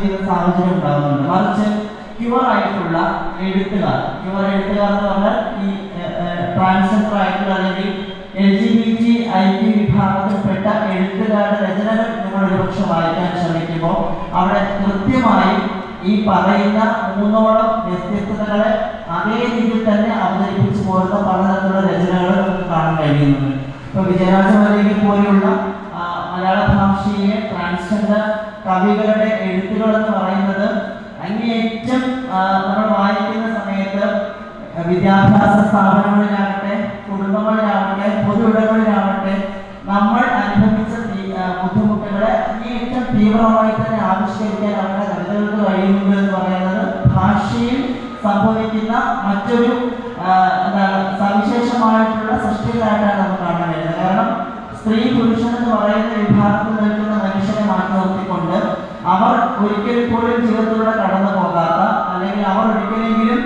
ചെയ്യുന്ന സാഹചര്യം ഉണ്ടാകുന്നുണ്ട്. മറിച്ച് ക്യൂർ ആയിട്ടുള്ള എഴുത്തുകാർ. ക്യൂർ എഴുത്തുകാർ എന്ന് പറഞ്ഞാൽ ഈ ട്രാൻസ്ജെൻഡർ ആയിട്ടുള്ള അല്ലെങ്കിൽ L G B T I T വിഭാഗത്തിൽപ്പെട്ട എഴുത്തുകാരുടെ രചനകൾ നിങ്ങൾ ഒരുപക്ഷെ വായിക്കാൻ ശ്രമിക്കുമ്പോൾ അവിടെ കൃത്യമായി ഈ പറയുന്ന മൂന്നോളം വ്യത്യസ്തതകളെ അതേ രീതിയിൽ തന്നെ അവതരിപ്പിച്ചു പോരുന്ന പലതരത്തിലുള്ള രചനകൾ നമുക്ക് കാണാൻ കഴിയുന്നുണ്ട്. ഇപ്പൊ വിജയരാജമല്ലിക പോലെയുള്ള മലയാള ഭാഷയിലെ ട്രാൻസ്ജെൻഡർ കവികളുടെ എഴുത്തുകൾ എന്ന് പറയുന്നത് അങ്ങേയറ്റം നമ്മൾ വായിക്കുന്ന സമയത്ത് വിദ്യാഭ്യാസ സ്ഥാപനങ്ങളിലാകട്ടെ കുടുംബങ്ങളിലാവട്ടെ പൊതുവിടങ്ങളിലാവട്ടെ നമ്മൾ അനുഭവിച്ച ബുദ്ധിമുട്ടുകളെ അങ്ങേയറ്റം തീവ്രമായി തന്നെ ആവിഷ്കരിക്കാൻ അവരുടെ കവിതകൾക്ക് കഴിയുന്നുണ്ട് എന്ന് പറയുന്നത് ഭാഷയിൽ സംഭവിക്കുന്ന മറ്റൊരു എന്താണ് സവിശേഷമായിട്ടുള്ള സൃഷ്ടികളായിട്ടാണ് നമുക്ക് കാണാൻ കഴിയുന്നത്. കാരണം സ്ത്രീ പുരുഷൻ എന്ന് പറയുന്ന വിഭാഗത്തിൽ നിൽക്കുന്ന മനുഷ്യനെ മാറ്റി നിർത്തിക്കൊണ്ട് അവർ ഒരിക്കൽ പോലും ജീവിതത്തിലൂടെ കടന്നു പോകാത്ത അല്ലെങ്കിൽ അവർ ഒരിക്കലെങ്കിലും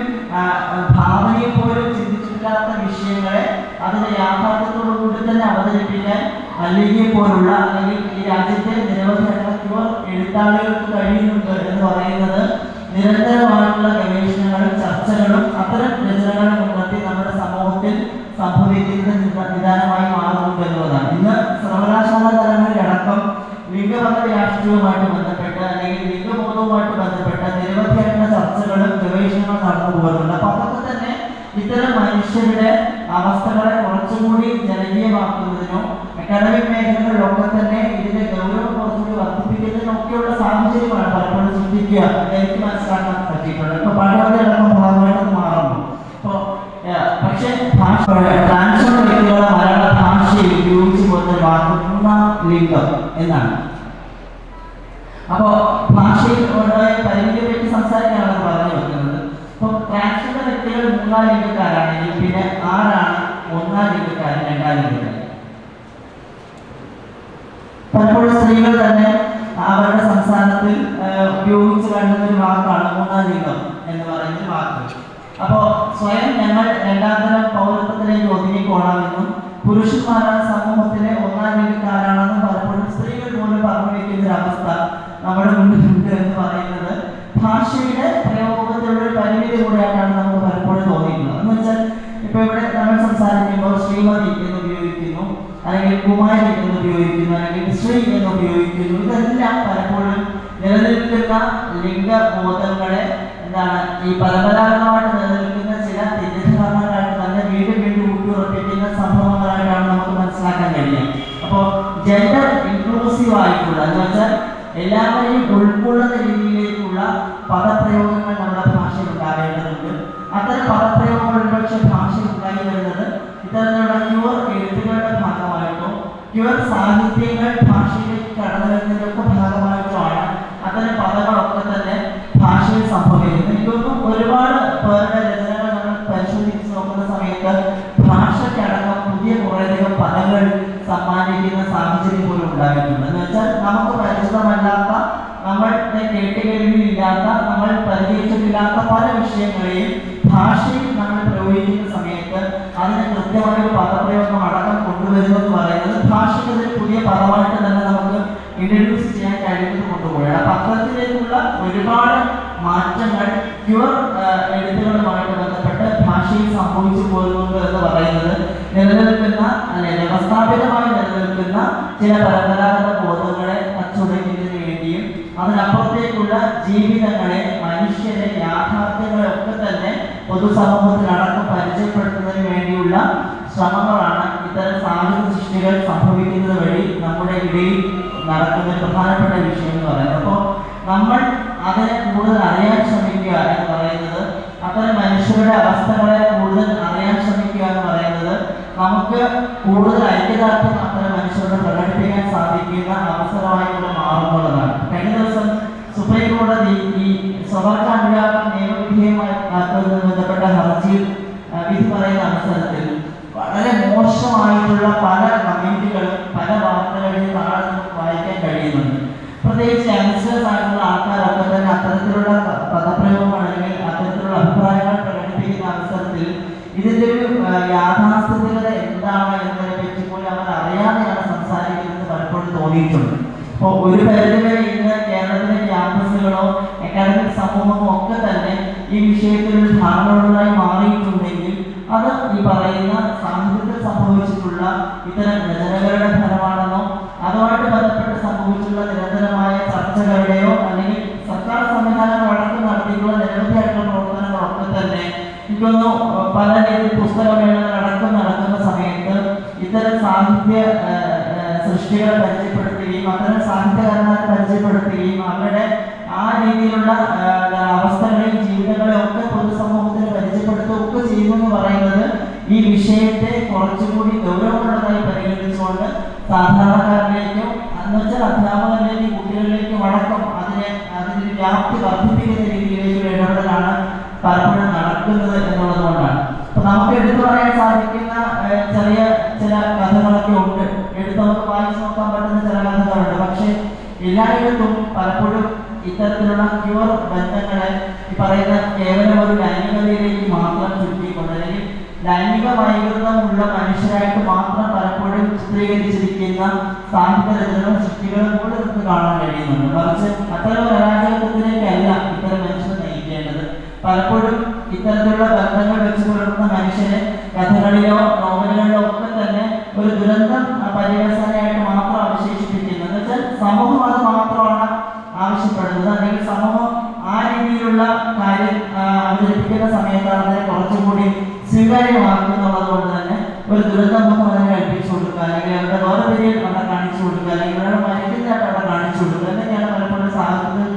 ഭാവനയെ പോലും ചിന്തിച്ചിട്ടില്ലാത്ത വിഷയങ്ങളെ അതിന്റെ യാഥാർത്ഥ്യത്തോടു കൂടി തന്നെ അവതരിപ്പിക്കാൻ അല്ലെങ്കിൽ പോലുള്ള അല്ലെങ്കിൽ ഈ രാജ്യത്തെ നിരവധി എഴുത്താളികൾക്ക് കഴിയുന്നുണ്ട് എന്ന് പറയുന്നത് നിരന്തരമായിട്ടുള്ള ഗവേഷണങ്ങളും ചർച്ചകളും അത്തരം രചനകളും മുൻനിർത്തി നമ്മുടെ സമൂഹത്തിൽ സംഭവിക്കുന്നത് നിദാനമായി മാറുന്നുണ്ട് എന്നുള്ളതാണ്. ഇന്ന് സർവകലാശാല തലങ്ങളിലടക്കം ലിംഗബന്ധ രാഷ്ട്രീയവുമായിട്ട് ബന്ധപ്പെട്ട് അല്ലെങ്കിൽ ലിംഗബോധവുമായിട്ട് ബന്ധപ്പെട്ട നിരവധിയായിട്ടുള്ള ചർച്ചകളും ഗവേഷണങ്ങളും നടന്നു പോകുന്നുണ്ട് അപ്പൊ അതൊക്കെ തന്നെ ഇത്തരം മനുഷ്യരുടെ അവസ്ഥകളെ കുറച്ചുകൂടി ജനകീയമാക്കുന്നതിനോ അക്കാഡമിക് മേഖലകളിലൊക്കെ തന്നെ ഇതിന്റെ ഗൗരവം കുറച്ചുകൂടി വർദ്ധിപ്പിക്കുന്നതിനൊക്കെയുള്ള സാഹചര്യമാണ് പലപ്പോഴും ചിന്തിക്കുക. എനിക്ക് മനസ്സിലാക്കാൻ പറ്റിയിട്ടുണ്ട് ഇപ്പൊ പഠനത്തിൽ ഇടക്കം അത് മാറുന്നു. അപ്പോ പക്ഷേ ട്രാൻസ്ഫർ വ്യക്തികളെ മലയാള ഭാഷയിൽ ഉപയോഗിച്ചു പോകുന്ന വാക്ക് ലിംഗം. എന്നാണ്. അപ്പോ ഭാഷയിൽ ഉണ്ടായ പരിമിതിയെ പറ്റി സംസാരിക്കാനാണ് പറഞ്ഞു വെക്കുന്നത്. അപ്പൊ ട്രാൻസ്ജെൻഡർ വ്യക്തികൾ മൂന്നാം ലിംഗക്കാരാണെങ്കിൽ പിന്നെ ആരാണ് ഒന്നാം ലിംഗക്കാരൻ രണ്ടാം ലിംഗക്കാരൻ പലപ്പോഴും സ്ത്രീകൾ തന്നെ അവരുടെ സംസ്ഥാനത്തിൽ ഉപയോഗിച്ച് കണ്ടുന്ന ഒരു വാക്കാണ് മൂന്നാം ലിംഗം എന്ന് പറയുന്ന വാക്ക്. അപ്പോ സ്വയം ഞങ്ങൾ രണ്ടാം തരം പൗരത്വത്തിലേക്ക് ഒതുങ്ങിക്കോണമെന്നും പുരുഷന്മാരാണ് സമൂഹത്തിലെ ഒന്നാം ലിംഗക്കാരാണെന്നും പോലും പറഞ്ഞു വെക്കുന്ന ഒരു അവസ്ഥ നമ്മുടെ മുന്നിലുണ്ട് എന്ന് പറയുന്നത്. ഭാഷയുടെ പ്രയോഗത്തിലുള്ള പരിമിതി കൂടെയായിട്ടാണ് നമുക്ക് പലപ്പോഴും തോന്നിയിട്ടുള്ളത്. എന്ന് വെച്ചാൽ ഇപ്പൊ ഇവിടെ നമ്മൾ സംസാരിക്കുമ്പോൾ ശ്രീമതി എന്ന് ഉപയോഗിക്കുന്നു അല്ലെങ്കിൽ കുമാരി എന്ന് ഉപയോഗിക്കുന്നു അല്ലെങ്കിൽ ശ്രീ എന്ന് ഉപയോഗിക്കുന്നു. ഇതെല്ലാം പലപ്പോഴും നിലനിൽക്കുന്ന ലിംഗബോധങ്ങളെ എന്താണ് ഈ പരമ്പരാഗതമായിട്ട് നിലനിൽക്കുന്ന ഇൻക്ലൂസീവ് ആയിട്ടുള്ള എന്ന് വെച്ചാൽ എല്ലാവരെയും ഉൾക്കൊള്ളുന്ന രീതിയിലേക്കുള്ള പദപ്രയോഗങ്ങൾ നമ്മുടെ ഭാഷയിൽ ഉണ്ടാകേണ്ടതുണ്ട്. അത്തരം പദപ്രയോഗങ്ങൾ ഒരുപക്ഷെ ഭാഷയിൽ ഉണ്ടായി വരുന്നത് ഇത്തരത്തിലുള്ള ക്യൂർ എഴുത്തുകളുടെ ഭാഗമായിട്ടോ ക്യൂർ സാഹിത്യങ്ങൾ ഭാഷയിലേക്ക് കടന്നു വരുന്നതിന്റെ ഭാഗമായിട്ടോ ആണ് അത്തരം പദങ്ങളൊക്കെ തന്നെ ഭാഷയിൽ സംഭവിക്കുന്നത്. എനിക്ക് ഒരുപാട് പേരുടെ രചനകൾ നമ്മൾ പരിശോധിച്ച് നോക്കുന്ന സമയത്ത് ഭാഷയ്ക്കടക്കം പുതിയ കുറേയധികം പദങ്ങൾ സമ്മാനിക്കുന്ന സാഹചര്യം ഉണ്ടായിട്ടുണ്ട് എന്ന് വെച്ചാൽ നമുക്ക് പരിചിതമല്ലാത്ത നമ്മളുടെ കേട്ടുകേൾവിയില്ലാത്ത നമ്മൾ പരിചയിച്ചിട്ടില്ലാത്ത പല വിഷയങ്ങളെയും ഭാഷയിൽ നമ്മൾ പ്രയോഗിക്കുന്ന സമയത്ത് അതിന് കൃത്യമായ ഒരു പദപ്രയോഗം അടക്കം കൊണ്ടുവരുന്നു എന്ന് പറയുന്നത് ഭാഷയ്ക്ക് ഒരു പുതിയ പദമായിട്ട് തന്നെ നമുക്ക് ഇൻട്രൊഡ്യൂസ് ചെയ്യാൻ കഴിയുന്നത് കൊണ്ടുപോയാണ് പത്രത്തിലേക്കുള്ള ഒരുപാട് മാറ്റങ്ങൾ പ്യുവർ ബന്ധപ്പെട്ട് ഭാഷയിൽ സംഭവിച്ചു പോകുന്നുണ്ട് എന്ന് പറയുന്നത് നിലനിൽക്കുന്ന വ്യവസ്ഥാപിതമായി നിലനിൽക്കുന്ന ചില പരമ്പരാഗത ബോധങ്ങളെ അച്ചുടയ്ക്കുന്നതിന് വേണ്ടിയും അതിനപ്പുറത്തേക്കുള്ള ജീവിതങ്ങളെ മനുഷ്യരെ യാഥാർത്ഥ്യങ്ങളെ ഒക്കെ തന്നെ പൊതുസമൂഹത്തിനടക്കം പരിചയപ്പെടുത്തുന്നതിന് വേണ്ടിയുള്ള ശ്രമങ്ങളാണ് ഇത്തരം സാഹിത്യ സൃഷ്ടികൾ സംഭവിക്കുന്നത് വഴി നമ്മുടെ ഇടയിൽ നടക്കുന്ന പ്രധാനപ്പെട്ട വിഷയം എന്ന് പറയുന്നത്. അപ്പോൾ നമ്മൾ അതിനെ കൂടുതൽ അറിയാൻ ശ്രമിക്കുക എന്ന് പറയുന്നത് അത്തരം മനുഷ്യരുടെ അവസ്ഥകളെ കൂടുതൽ അറിയാൻ ശ്രമിക്കുക എന്ന് പറയുന്നത് കൂടുതൽ ഐക്യദാർഢ്യം അത്തരം മനുഷ്യരോട് പ്രകടിപ്പിക്കാൻ സാധിക്കുന്ന അവസരമായി കൂടെ മാറുന്നുള്ളതാണ് കഴിഞ്ഞ ദിവസം സുപ്രീം കോടതി ഈ സ്വവർഗ അനുരാഗം നിയമവിധേയമായി ആക്കുന്നതുമായി ബന്ധപ്പെട്ട ഹർജിയിൽ വിധി പറയുന്ന അവസരത്തിൽ വളരെ മോശമായിട്ടുള്ള പല കമന്റുകളും പല വാർത്തകളിലും താഴെ വായിക്കാൻ കഴിയുന്നുണ്ട്. പ്രത്യേകിച്ച് യങ്സ്റ്റേഴ്സ് ആയിട്ടുള്ള ആൾക്കാരൊക്കെ തന്നെ അത്തരത്തിലുള്ള പദപ്രയോഗം അല്ലെങ്കിൽ അത്തരത്തിലുള്ള അഭിപ്രായങ്ങൾ പ്രകടിപ്പിക്കുന്ന അവസരത്തിൽ ഇതിന്റെ ഒരു യാഥാസ്ഥിതികത എന്താണ് എന്നതിനെ പറ്റി പോലും അവർ അറിയാതെയാണ് സംസാരിക്കുന്നത് പലപ്പോഴും അപ്പോൾ ഒരു പരിധിവരെ ഇന്ന് കേരളത്തിലെ ക്യാമ്പസുകളോ അക്കാദമിക് സമൂഹമോ ഒക്കെ തന്നെ ഈ വിഷയത്തിൽ ഒരു ധാരണയുള്ളതായി മാറിയിട്ടുണ്ടെങ്കിൽ അത് ഈ പറയുന്ന സാഹിത്യത്തിൽ സംഭവിച്ചിട്ടുള്ള ഇത്തരം രചനകളുടെ ഫലമാണെന്നോ അതുമായിട്ട് ബന്ധപ്പെട്ട് സംഭവിച്ചിട്ടുള്ള നിരന്തരമായ ചർച്ചകളുടെയോ അല്ലെങ്കിൽ സർക്കാർ സംവിധാനങ്ങൾ അടക്കം നടത്തിയിട്ടുള്ള നിരവധിയായിട്ടുള്ള പ്രവർത്തനങ്ങളൊക്കെ തന്നെ എനിക്കൊന്നു പല രീതിയിൽ പുസ്തകമേളകൾ അടക്കം നടക്കുന്ന സമയത്ത് ഇത്തരം സാഹിത്യ സൃഷ്ടികളെ പരിചയപ്പെടുത്തുകയും അത്തരം സാഹിത്യകാരന്മാരെ പരിചയപ്പെടുത്തുകയും അവരുടെ ആ രീതിയിലുള്ള അവസ്ഥകളെയും ജീവിതങ്ങളെയും ഒക്കെ പൊതുസമൂഹത്തിന് പരിചയപ്പെടുത്തുകയൊക്കെ ചെയ്യുമെന്ന് പറയുന്നത് ഈ വിഷയത്തെ കുറച്ചുകൂടി ഗൗരവമുള്ളതായി പരിഗണിച്ചുകൊണ്ട് സാധാരണക്കാരിലേക്കും എന്ന് വെച്ചാൽ അധ്യാപകരിലേക്കും കുട്ടികളിലേക്കും അടക്കം അതിനെ അതിന്റെ വ്യാപ്തി വർദ്ധിപ്പിക്കുന്ന രീതിയിലേക്കുള്ള ഇടപെടലാണ് പലപ്പോഴും നടക്കുന്നത് എന്നുള്ളത് കൊണ്ടാണ്. അപ്പൊ നമുക്ക് എടുത്തു പറയാൻ സാധിക്കുന്ന ചെറിയ ചില കഥകളൊക്കെ ഉണ്ട് എടുത്ത് നമുക്ക് വായിച്ചു നോക്കാൻ ചില പക്ഷെ എല്ലായിടത്തും പലപ്പോഴും ഇത്തരത്തിലുള്ള പ്യുവർ ബന്ധങ്ങളെ ഈ പറയുന്ന കേവലം ഒരു ലൈംഗികതയിലേക്ക് മാത്രം ചുറ്റിക്കൊണ്ട് അല്ലെങ്കിൽ ലൈംഗിക വൈകൃതമുള്ള മനുഷ്യരായിട്ട് മാത്രം പലപ്പോഴും ചിത്രീകരിച്ചിരിക്കുന്ന സാഹിത്യ രചനകളും സൃഷ്ടികളും കൂടെ നമുക്ക് കാണാൻ കഴിയുന്നുണ്ട്. മറിച്ച് അത്തരം പരാജയത്തിലേക്കല്ല ഇത്തരം മനുഷ്യർ നയിക്കേണ്ടത്. പലപ്പോഴും ഇത്തരത്തിലുള്ള ബന്ധങ്ങൾ വെച്ച് പുലർത്തുന്ന മനുഷ്യനെ കഥകളിലോ നോവലുകളിലോ ഒക്കെ തന്നെ ഒരു ദുരന്തം പര്യവസാനമായിട്ട് മാത്രം അവശേഷിപ്പിക്കുന്നത് എന്ന് വെച്ചാൽ സമൂഹം അത് മാത്രമാണ് ആവശ്യപ്പെടുന്നത്. അല്ലെങ്കിൽ സമൂഹം ആ രീതിയിലുള്ള കാര്യം അവതരിപ്പിക്കുന്ന സമയത്ത് അതിനെ കുറച്ചും കൂടി സ്വീകാര്യമാക്കുന്നുള്ളത് തന്നെ ഒരു ദുരന്തമുഖം അതിനെ കൽപ്പിച്ചു കൊടുക്കുക. അല്ലെങ്കിൽ അവരുടെ വേർപിരിയൽ അവിടെ കാണിച്ചു കൊടുക്കുക. അല്ലെങ്കിൽ അവരുടെ മരിക്കുന്നതായിട്ട് അവിടെ കാണിച്ചു കൊടുക്കുക. എന്നൊക്കെയാണ് പലപ്പോഴും സാഹിത്യത്തിൽ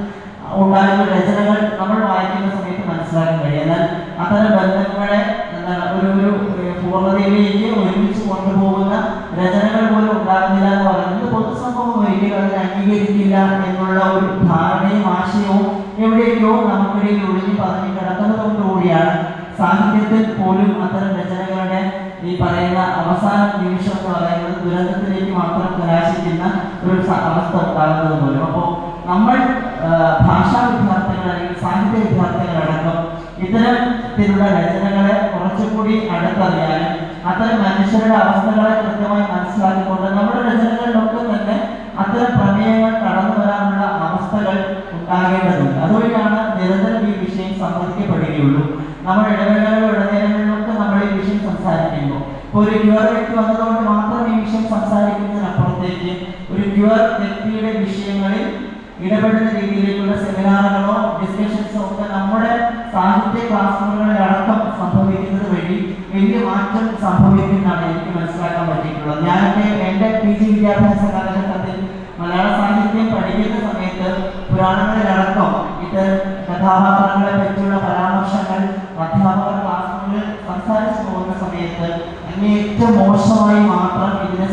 ഉണ്ടാകുന്ന രചനകൾ നമ്മൾ വായിക്കുന്ന സമയത്ത് മനസ്സിലാക്കാൻ കഴിയും എന്നാൽ അത്തരം ബന്ധങ്ങളെ എന്താണ് ഒരു ഒരു പൂർണതയിലേക്ക് ഒരുമിച്ച് കൊണ്ടുപോകുന്ന രചനകൾ പോലും ഉണ്ടാകുന്നില്ല എന്ന് പറയുന്നത് പൊതുസമൂഹം ഒരിക്കലും അതിനെ അംഗീകരിക്കില്ല എന്നുള്ള ഒരു ധാരണയും ആശയവും എവിടെയൊക്കെയോ നമുക്കിടയിൽ ഒഴിഞ്ഞു പതിഞ്ഞു കിടക്കുന്നത് കൊണ്ടുകൂടിയാണ് സാഹിത്യത്തിൽ പോലും അത്തരം രചനകളുടെ ഈ പറയുന്ന അവസാന നിമിഷം എന്ന് പറയുന്നത് ദുരന്തത്തിലേക്ക് മാത്രം കലാശിക്കുന്ന ഒരു അവസ്ഥ ഉണ്ടാകുന്നത് പോലും. അപ്പോൾ നമ്മൾ ഭാഷാ വിദ്യാർത്ഥികൾ അല്ലെങ്കിൽ സാഹിത്യ വിദ്യാർത്ഥികളടക്കം ഇത്തരത്തിലുള്ള രചനകളെ കുറച്ചുകൂടി അടുത്തറിയാനും അത്തരം മനുഷ്യരുടെ അവസ്ഥകളെ കൃത്യമായി മനസ്സിലാക്കിക്കൊണ്ട് നമ്മുടെ രചനകളിലൊക്കെ തന്നെ അത്തരം പ്രമേയങ്ങൾ കടന്നു വരാനുള്ള അവസ്ഥകൾ ഉണ്ടാകേണ്ടതുണ്ട്. അതുവഴിയാണ് നിരന്തരം ഈ വിഷയം സംവദിക്കപ്പെടുകയുള്ളൂ നമ്മുടെ ഇടവേളകൾ ഇടനേരങ്ങളിലൊക്കെ നമ്മൾ ഈ വിഷയം സംസാരിക്കുമ്പോൾ. ഒരു ക്യൂർ വ്യക്തി വന്നതുകൊണ്ട് മാത്രം ഈ വിഷയം സംസാരിക്കുന്നതിനപ്പുറത്തേക്ക് ഒരു ക്യൂർ വ്യക്തിയുടെ വിഷയങ്ങളിൽ ഇടപെടുന്ന രീതിയിലേക്കുള്ള സെമിനാറുകളോ ഡിസ്കഷൻസോ ഒക്കെ നമ്മുടെ സാഹിത്യ ക്ലാസ് മുറികളിൽ അടക്കം സംഭവിക്കുന്നത് വഴി വലിയ മാറ്റം സംഭവിക്കുന്നതാണ്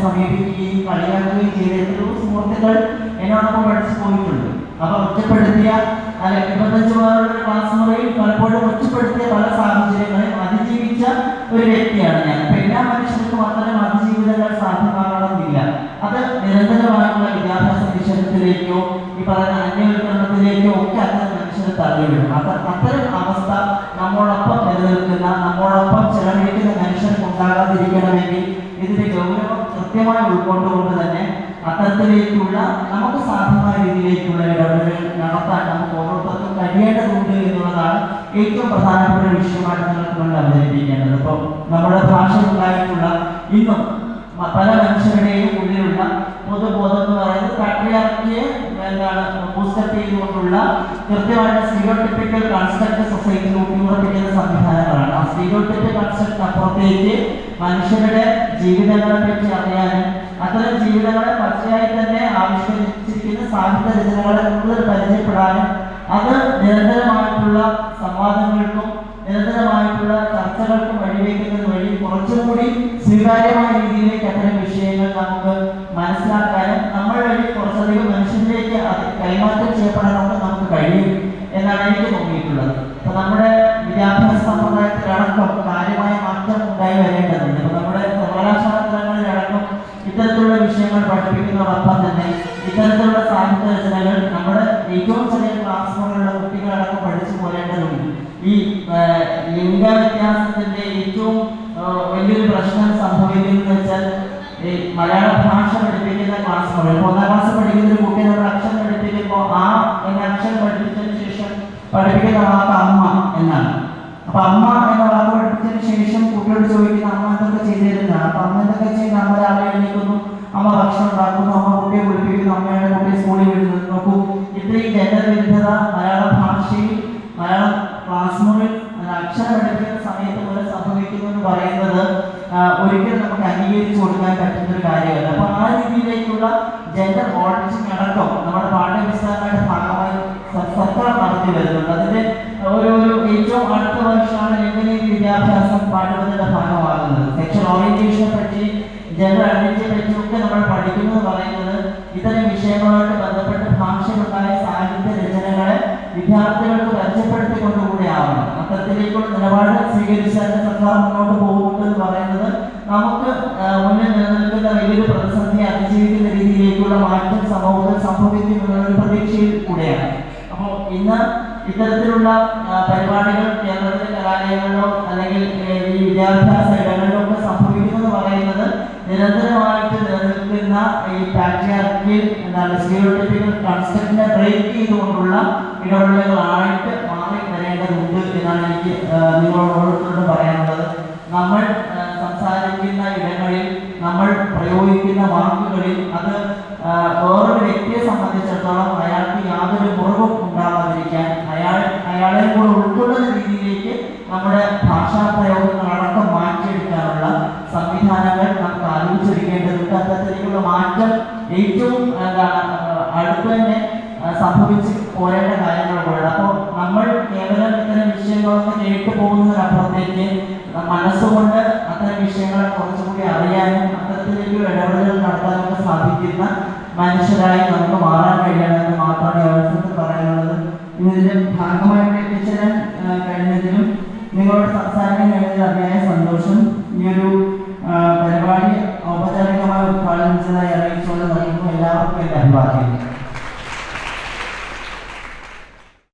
സമീപിക്കുകയും കളിയാക്കുകയും ചെയ്ത എത്രയോ സുഹൃത്തുക്കൾ എന്നോടൊപ്പം പഠിച്ചു പോയിട്ടുണ്ട് അപ്പൊ ഒറ്റപ്പെടുത്തിയ അല്ല എൺപത്തഞ്ച് പേരുടെ ക്ലാസ് മുറിയിൽ പലപ്പോഴും ഒറ്റപ്പെടുത്തിയ പല സാഹചര്യങ്ങളെയും അതിജീവിച്ച ഒരു വ്യക്തിയാണ് ഞാൻ. അപ്പൊ എല്ലാ മനുഷ്യർക്കും അത്തരം അതിജീവിതങ്ങൾ സാധ്യമാകണമെന്നില്ല. അത് നിരന്തരമായിട്ടുള്ള വിദ്യാഭ്യാസ വിഷയത്തിലേക്കോ ഈ പറയുന്ന അന്യവൽക്കരണത്തിലേക്കോ ഒക്കെ അത്തരം മനുഷ്യർ തള്ളിവിടും. അത് അത്തരം അവസ്ഥ നമ്മോടൊപ്പം നിലനിൽക്കുന്ന നമ്മോടൊപ്പം ചെലവഴിക്കുന്ന മനുഷ്യർക്ക് ഉണ്ടാകാതിരിക്കണമെങ്കിൽ കൃത്യമായി ഉൾക്കൊണ്ടുകൊണ്ട് തന്നെ അത്തരത്തിലേക്കുള്ള നമുക്ക് സാധ്യമായ രീതിയിലേക്കുള്ള ഇടപെടൽ നടത്താൻ നമുക്ക് ഓരോരുത്തർക്കും കഴിയേണ്ടതുണ്ട് എന്നുള്ളതാണ് ഏറ്റവും പ്രധാനപ്പെട്ട വിഷയമായിട്ട് നിങ്ങൾക്ക് മുന്നിൽ അവതരിപ്പിക്കേണ്ടത്. ഇപ്പം നമ്മുടെ ഭാഷയിലുണ്ടായിട്ടുള്ള ഇന്നും മ- പല മനുഷ്യരുടെയും ഉള്ളിലുള്ള പൊതുബോധം എന്ന് പറയുന്നത് പാട്രിയാർക്കിയെ എന്താണ് ബൂസ്റ്റപ്പ് ചെയ്തുകൊണ്ടുള്ള കൃത്യമായിട്ട് സ്റ്റീരിയോട്ടിപ്പിക്കൽ കൺസ്ട്രക്ട് സൊസൈറ്റി ഊട്ടിയുറപ്പിക്കുന്ന സംവിധാനങ്ങളാണ്. ആ സ്റ്റീരിയോട്ടിപ്പിക്കൽ കൺസ്ട്രക്ട് അപ്പുറത്തേക്ക് മനുഷ്യരുടെ ജീവിതങ്ങളെ പറ്റി അറിയാനും അത്തരം ജീവിതങ്ങളെ പച്ചയായി തന്നെ ആവിഷ്കരിച്ചിരിക്കുന്ന സാഹിത്യ രചനകളെ കൂടുതൽ പരിചയപ്പെടാനും അത് നിരന്തരമായിട്ടുള്ള സംവാദങ്ങൾക്കും നിരന്തരമായിട്ടുള്ള ചർച്ചകൾക്ക് വഴിവെക്കുന്നത് വഴി കുറച്ചുകൂടി സ്വീകാര്യമായ രീതിയിലേക്ക് അത്തരം വിഷയങ്ങൾ നമുക്ക് മനസ്സിലാക്കാനും നമ്മൾ വഴി കുറച്ചധികം മനുഷ്യരിലേക്ക് അത് കൈമാറ്റം ചെയ്യപ്പെടാനൊക്കെ നമുക്ക് കഴിയും എന്നാണ് എനിക്ക് തോന്നിയിട്ടുള്ളത്. അപ്പൊ നമ്മുടെ വിദ്യാഭ്യാസ സമ്പ്രദായത്തിലടക്കം കാര്യമായ മാറ്റം ഉണ്ടായി വരേണ്ടതുണ്ട്. അപ്പൊ നമ്മുടെ സർവകലാശാല തലങ്ങളിലടക്കം ഇത്തരത്തിലുള്ള വിഷയങ്ങൾ പഠിപ്പിക്കുന്നതോടൊപ്പം തന്നെ ഇത്തരത്തിലുള്ള സാഹിത്യ രചനകൾ നമ്മുടെ ഏറ്റവും ചെറിയ ക്ലാസ് മുതലുള്ള കുട്ടികളടക്കം പഠിച്ചു പോരേണ്ടതുണ്ട് ഈ ആ, ലിംഗ വ്യത്യാസത്തിന്റെ ഏറ്റവും ആ, വലിയൊരു പ്രശ്നം സംഭവിക്കുന്നത് വെച്ചാൽ ഈ മലയാള ഭാഷ പഠിപ്പിക്കുന്ന ക്ലാസ് നടത്തി വരുന്നുണ്ട്. അതിന്റെ ഒരു ഏറ്റവും അടുത്ത വർഷമാണ് ലിംഗനീതി വിദ്യാഭ്യാസം പാഠ്യപദ്ധതിയുടെ ഭാഗമാകുന്നത്. സെക്ഷൽ ഓറിയന്റേഷനെ പറ്റി ജെൻഡർ ഐഡന്റിറ്റിയെ പറ്റിയൊക്കെ നമ്മൾ പഠിക്കുന്നത് പറയുന്നത് ഇത്തരം വിഷയങ്ങളുമായിട്ട് ബന്ധപ്പെട്ട് ഭാഷയിലുണ്ടായ സാഹിത്യ രചനകളെ വിദ്യാർത്ഥികൾക്ക് പരിചയപ്പെടുത്തിക്കൊണ്ടുകൂടിയാവണം അത്തരത്തിലേക്കുള്ള നിലപാട് സ്വീകരിച്ചാൽ സർക്കാർ മുന്നോട്ട് പോകുന്നുണ്ട് എന്ന് പറയുന്നത് നമുക്ക് മുന്നിൽ നിലനിൽക്കുന്ന വലിയൊരു പ്രതിസന്ധി അതിജീവിക്കുന്ന രീതിയിലേക്കുള്ള മാറ്റം സമൂഹത്തിൽ സംഭവിക്കും ഒരു പ്രതീക്ഷയിൽ കൂടെയാണ്. അപ്പോൾ ഇന്ന് ഇത്തരത്തിലുള്ള പരിപാടികൾ കേരളത്തിലെ കലാലയങ്ങളിലോ അല്ലെങ്കിൽ ഈ വിദ്യാഭ്യാസ ഇടങ്ങളിലോ ഒക്കെ സംഭവിക്കുന്നു പറയുന്നത് നിരന്തരമായിട്ട് നിലനിൽക്കുന്ന ഈ പാറ്റിയാർക്കിൽ എന്താണ് സ്റ്റീരിയോട്ടിപ്പിക്കൽ കൺസെപ്റ്റിനെ ബ്രേക്ക് ചെയ്തുകൊണ്ടുള്ള ഇടപെടലുകളായിട്ട് മാറി വരേണ്ടതുണ്ട് എന്നാണ് എനിക്ക് നിങ്ങളോട് പറയാനുള്ളത്. നമ്മൾ സംസാരിക്കുന്ന ഇടങ്ങളിൽ നമ്മൾ പ്രയോഗിക്കുന്ന വാക്കുകളിൽ അത് വേറൊരു വ്യക്തിയെ സംബന്ധിച്ചിടത്തോളം അയാൾക്ക് യാതൊരു മുറിവും ഉണ്ടാവാതിരിക്കാൻ അയാൾ അയാളെ കൂടെ ഉൾക്കൊള്ളുന്ന രീതിയിലേക്ക് നമ്മുടെ ഭാഷാ പ്രയോഗങ്ങളടക്കം മാറ്റിയെടുക്കാനുള്ള സംവിധാനങ്ങൾ നമുക്ക് ആലോചിച്ചിരിക്കേണ്ടതുണ്ട് അത്തരത്തിലേക്കുള്ള മാറ്റം ഏറ്റവും എന്താണ് അടുത്ത് തന്നെ സംഭവിച്ച് പോരേണ്ട കാര്യങ്ങൾ കൂടെ അപ്പോൾ നമ്മൾ കേവലം ഇത്തരം വിഷയങ്ങളൊക്കെ കേട്ടു പോകുന്നതിനപ്പുറത്തേക്ക് മനസ്സുകൊണ്ട് അത്തരം വിഷയങ്ങളെ കുറച്ചുകൂടി അറിയാനും അത്തരത്തിലേക്ക് ഇടപെടലുകൾ നടത്താനൊക്കെ സാധിക്കുന്ന മനുഷ്യരായി നമുക്ക് മാറാൻ കഴിയണമെന്ന് മാത്രമാണ് അവർക്ക് പറയാനുള്ളത്. ഇതിന്റെ ഭാഗമായിട്ട് എത്തിച്ചേരാൻ കഴിഞ്ഞതിലും നിങ്ങളോട് സംസാരിക്കാൻ കഴിഞ്ഞതിൽ അതിയായ സന്തോഷം. ഈ ഒരു പരിപാടി ഔപചാരികമായി ഉദ്ഘാടനം ചെയ്തതായി അറിയിച്ചുകൊണ്ട് നമുക്ക് എല്ലാവർക്കും എന്റെ അഭിവാദ്യം